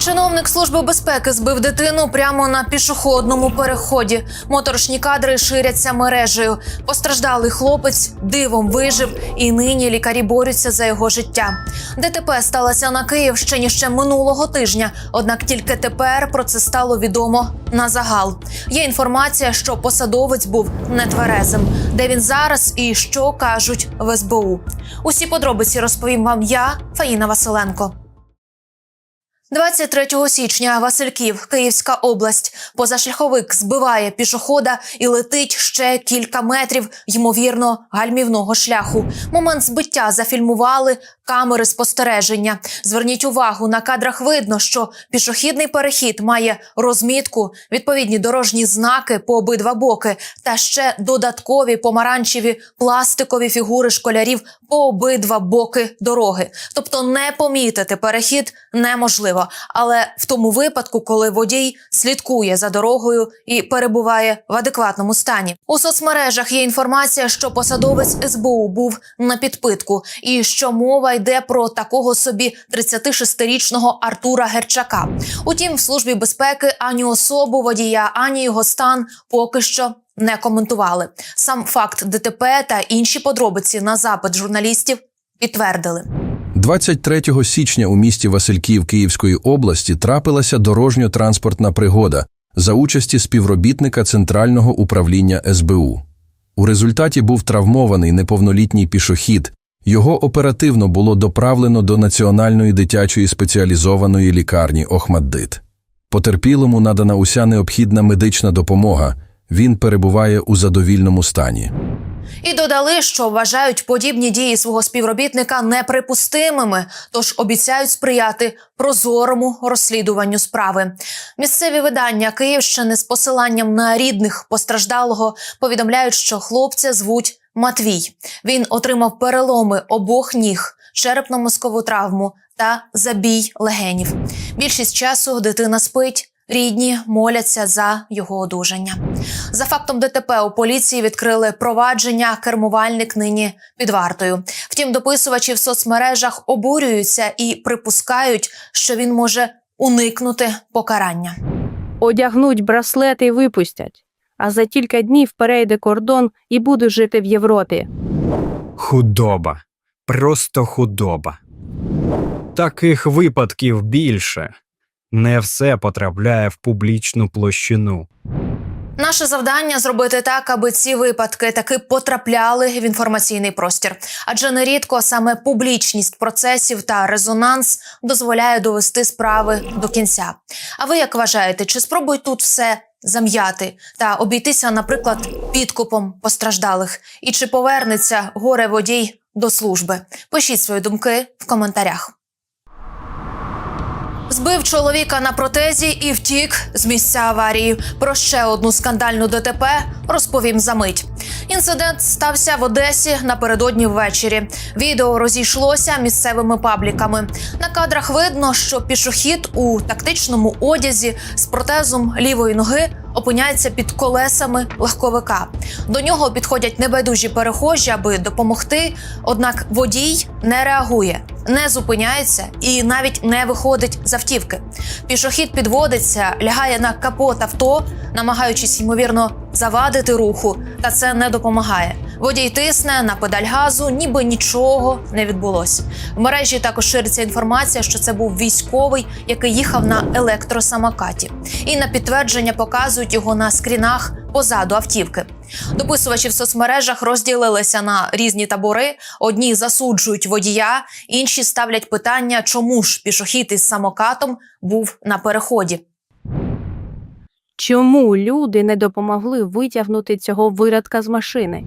Чиновник служби безпеки збив дитину прямо на пішохідному переході. Моторошні кадри ширяться мережею. Постраждалий хлопець дивом вижив, і нині лікарі борються за його життя. ДТП сталося на Київщині ще минулого тижня. Однак тільки тепер про це стало відомо на загал. Є інформація, що посадовець був нетверезим. Де він зараз і що кажуть в СБУ. Усі подробиці розповім вам я, Фаїна Василенко. 23 січня Васильків, Київська область. Позашляховик збиває пішохода і летить ще кілька метрів, ймовірно, гальмівного шляху. Момент збиття зафільмували камери спостереження. Зверніть увагу, на кадрах видно, що пішохідний перехід має розмітку, відповідні дорожні знаки по обидва боки та ще додаткові помаранчеві пластикові фігури школярів по обидва боки дороги. Тобто не помітити перехід неможливо. Але в тому випадку, коли водій слідкує за дорогою і перебуває в адекватному стані, у соцмережах є інформація, що посадовець СБУ був на підпитку, і що мова йде про такого собі 36-річного Артура Герчака. Утім, в службі безпеки ані особу водія, ані його стан поки що. Не коментували сам факт ДТП та інші подробиці на запит журналістів підтвердили. 23 січня у місті Васильків Київської області трапилася дорожньо-транспортна пригода за участі співробітника Центрального управління СБУ. У результаті був травмований неповнолітній пішохід. Його оперативно було доправлено до Національної дитячої спеціалізованої лікарні Охмаддит. Потерпілому надана уся необхідна медична допомога. Він перебуває у задовільному стані. І додали, що вважають подібні дії свого співробітника неприпустимими, тож обіцяють сприяти прозорому розслідуванню справи. Місцеві видання Київщини з посиланням на рідних постраждалого повідомляють, що хлопця звуть Матвій. Він отримав переломи обох ніг, черепно-мозкову травму та забій легенів. Більшість часу дитина спить. Рідні моляться за його одужання. За фактом ДТП у поліції відкрили провадження. Кермувальник нині під вартою. Втім, дописувачі в соцмережах обурюються і припускають, що він може уникнути покарання. Одягнуть браслет і випустять. А за кілька днів перейде кордон і буду жити в Європі. Худоба. Просто худоба. Таких випадків більше. Не все потрапляє в публічну площину. Наше завдання зробити так, аби ці випадки таки потрапляли в інформаційний простір, адже нерідко саме публічність процесів та резонанс дозволяє довести справи до кінця. А ви як вважаєте, чи спробують тут все зам'яти та обійтися, наприклад, підкупом постраждалих? І чи повернеться горе водій до служби? Пишіть свої думки в коментарях. Збив чоловіка на протезі і втік з місця аварії. Про ще одну скандальну ДТП розповім за мить. Інцидент стався в Одесі напередодні ввечері. Відео розійшлося місцевими пабліками. На кадрах видно, що пішохід у тактичному одязі з протезом лівої ноги опиняється під колесами легковика. До нього підходять небайдужі перехожі, аби допомогти. Однак водій не реагує, не зупиняється і навіть не виходить з автівки. Пішохід підводиться, лягає на капот авто, намагаючись ймовірно завадити руху, та це не допомагає. Водій тисне на педаль газу, ніби нічого не відбулося. В мережі також шириться інформація, що це був військовий, який їхав на електросамокаті. І на підтвердження показують його на скрінах позаду автівки. Дописувачі в соцмережах розділилися на різні табори. Одні засуджують водія, інші ставлять питання, чому ж пішохід із самокатом був на переході. Чому люди не допомогли витягнути цього виродка з машини?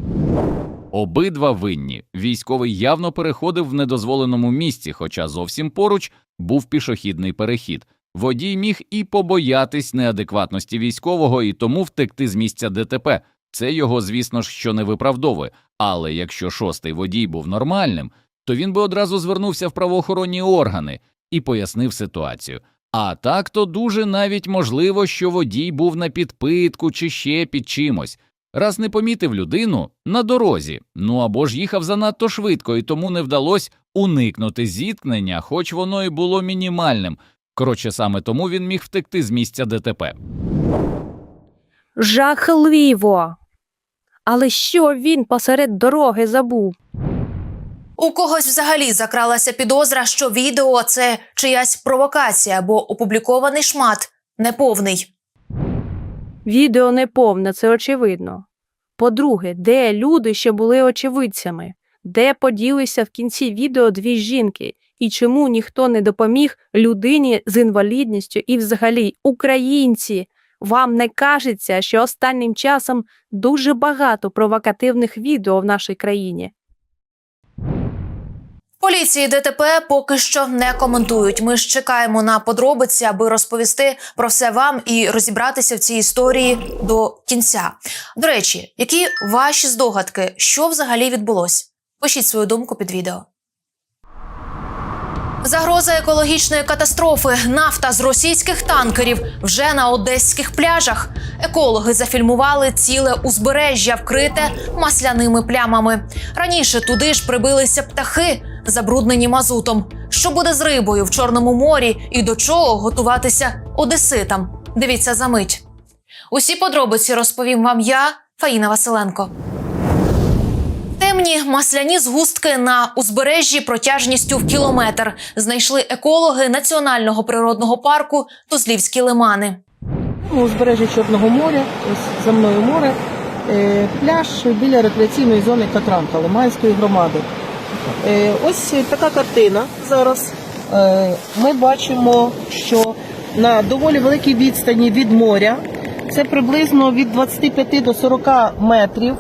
Обидва винні. Військовий явно переходив в недозволеному місці, хоча зовсім поруч був пішохідний перехід. Водій міг і побоятись неадекватності військового і тому втекти з місця ДТП. Це його, звісно ж, що не виправдовує. Але якщо шостий водій був нормальним, то він би одразу звернувся в правоохоронні органи і пояснив ситуацію. А так то дуже навіть можливо, що водій був на підпитку чи ще під чимось. Раз не помітив людину на дорозі, ну або ж їхав занадто швидко і тому не вдалося уникнути зіткнення, хоч воно і було мінімальним. Коротше, саме тому він міг втекти з місця ДТП. Жахливо. Але що він посеред дороги забув? У когось взагалі закралася підозра, що відео це чиясь провокація, бо опублікований шмат неповний. Відео не повне, це очевидно. По-друге, де люди, що були очевидцями? Де поділися в кінці відео дві жінки? І чому ніхто не допоміг людині з інвалідністю і взагалі українці? Вам не кажеться, що останнім часом дуже багато провокативних відео в нашій країні? Поліції ДТП поки що не коментують. Ми ж чекаємо на подробиці, аби розповісти про все вам і розібратися в цій історії до кінця. До речі, які ваші здогадки, що взагалі відбулось? Пишіть свою думку під відео. Загроза екологічної катастрофи. Нафта з російських танкерів вже на одеських пляжах. Екологи зафільмували ціле узбережжя, вкрите масляними плямами. Раніше туди ж прибилися птахи, забруднені мазутом. Що буде з рибою в Чорному морі і до чого готуватися одеситам? Дивіться за мить. Усі подробиці розповім вам я, Фаїна Василенко. Темні масляні згустки на узбережжі протяжністю в кілометр знайшли екологи національного природного парку Тузлівські лимани. У узбережжі Чорного моря, ось за мною море, е, пляж біля рекреаційної зони Катранка Лиманської громади. Е, Ось така картина зараз. Е, Ми бачимо, що на доволі великій відстані від моря, це приблизно від 25 до 40 метрів.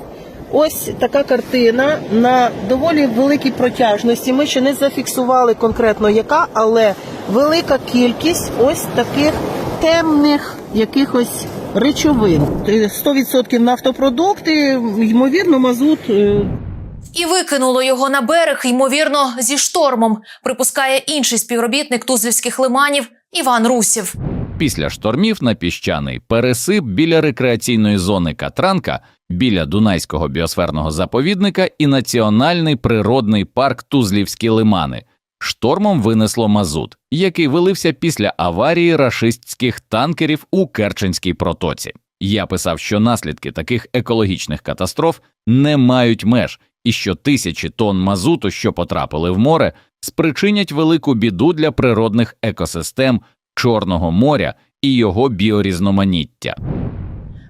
Ось така картина на доволі великій протяжності. Ми ще не зафіксували конкретно яка, але велика кількість ось таких темних якихось речовин. Е, 100% нафтопродукти, ймовірно, мазут. е, І викинуло його на берег, ймовірно, зі штормом, припускає інший співробітник тузлівських лиманів Іван Русів. Після штормів на піщаний пересип біля рекреаційної зони Катранка, біля Дунайського біосферного заповідника і Національний природний парк Тузлівські лимани. Штормом винесло мазут, який вилився після аварії рашистських танкерів у Керченській протоці. Я писав, що наслідки таких екологічних катастроф не мають меж, і що тисячі тонн мазуту, що потрапили в море, спричинять велику біду для природних екосистем Чорного моря і його біорізноманіття.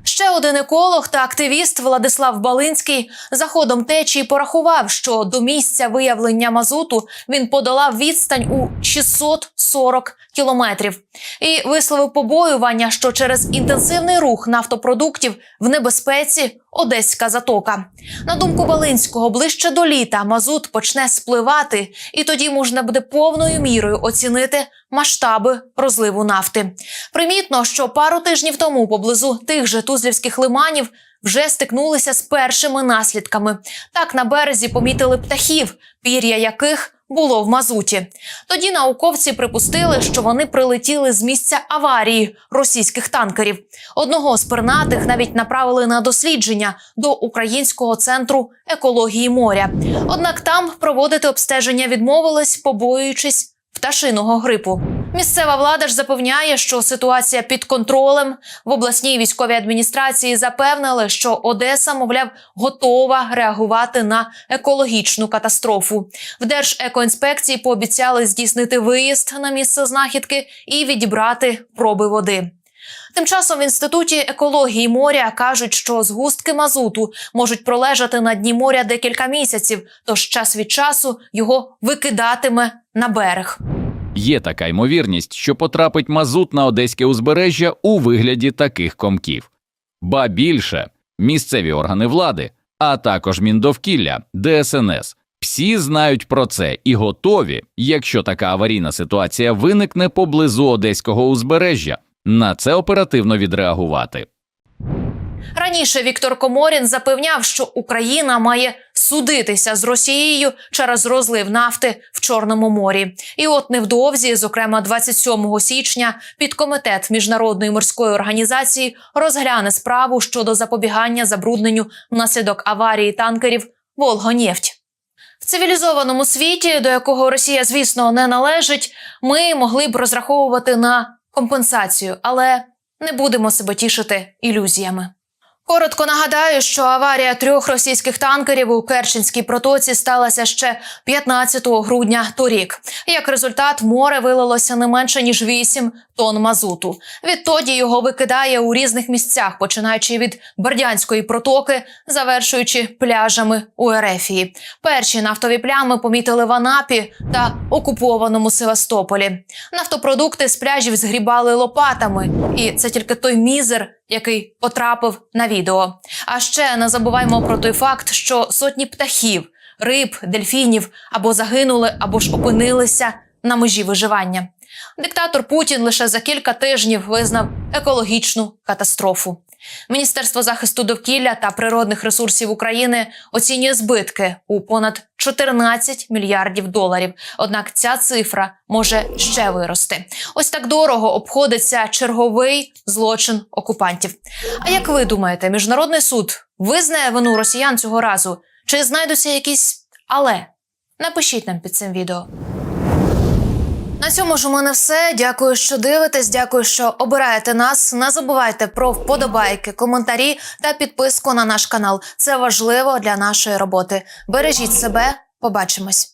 Ще один еколог та активіст Владислав Балинський за ходом течії порахував, що до місця виявлення мазуту він подолав відстань у 640 кілометрів і висловив побоювання, що через інтенсивний рух нафтопродуктів в небезпеці Одеська затока. На думку Балинського, ближче до літа мазут почне спливати, і тоді можна буде повною мірою оцінити масштаби розливу нафти. Примітно, що пару тижнів тому поблизу тих же тузлівських лиманів вже стикнулися з першими наслідками. Так на березі помітили птахів, пір'я яких було в мазуті. Тоді науковці припустили, що вони прилетіли з місця аварії російських танкерів. Одного з пернатих навіть направили на дослідження до Українського центру екології моря. Однак там проводити обстеження відмовились, побоюючись пташиного грипу. Місцева влада ж запевняє, що ситуація під контролем. В обласній військовій адміністрації запевнили, що Одеса, мовляв, готова реагувати на екологічну катастрофу. В Держекоінспекції пообіцяли здійснити виїзд на місце знахідки і відібрати проби води. Тим часом в інституті екології моря кажуть, що згустки мазуту можуть пролежати на дні моря декілька місяців, тож час від часу його викидатиме на берег. Є така ймовірність, що потрапить мазут на одеське узбережжя у вигляді таких комків. Ба більше місцеві органи влади, а також Міндовкілля, ДСНС. Всі знають про це і готові, якщо така аварійна ситуація виникне поблизу одеського узбережжя, на це оперативно відреагувати. Раніше Віктор Коморін запевняв, що Україна має судитися з Росією через розлив нафти в Чорному морі. І от невдовзі, зокрема 27 січня, підкомітет міжнародної морської організації розгляне справу щодо запобігання забрудненню внаслідок аварії танкерів Волгонефть. В цивілізованому світі, до якого Росія, звісно, не належить, ми могли б розраховувати на компенсацію, але не будемо себе тішити ілюзіями. Коротко нагадаю, що аварія трьох російських танкерів у Керченській протоці сталася ще 15 грудня торік. Як результат, в море вилилося не менше ніж 8 тонн мазуту. Відтоді його викидає у різних місцях, починаючи від Бердянської протоки, завершуючи пляжами у Ерефії. Перші нафтові плями помітили в Анапі та окупованому Севастополі. Нафтопродукти з пляжів згрібали лопатами, і це тільки той мізер, який потрапив на відео. А ще не забуваймо про той факт, що сотні птахів, риб, дельфінів або загинули, або ж опинилися на межі виживання. Диктатор Путін лише за кілька тижнів визнав екологічну катастрофу. Міністерство захисту довкілля та природних ресурсів України оцінює збитки у понад 14 мільярдів доларів. Однак ця цифра може ще вирости. Ось так дорого обходиться черговий злочин окупантів. А як ви думаєте, міжнародний суд визнає вину росіян цього разу? Чи знайдуться якісь але? Напишіть нам під цим відео. На цьому ж у мене все. Дякую, що дивитесь. Дякую, що обираєте нас. Не забувайте про вподобайки, коментарі та підписку на наш канал. Це важливо для нашої роботи. Бережіть себе. Побачимось.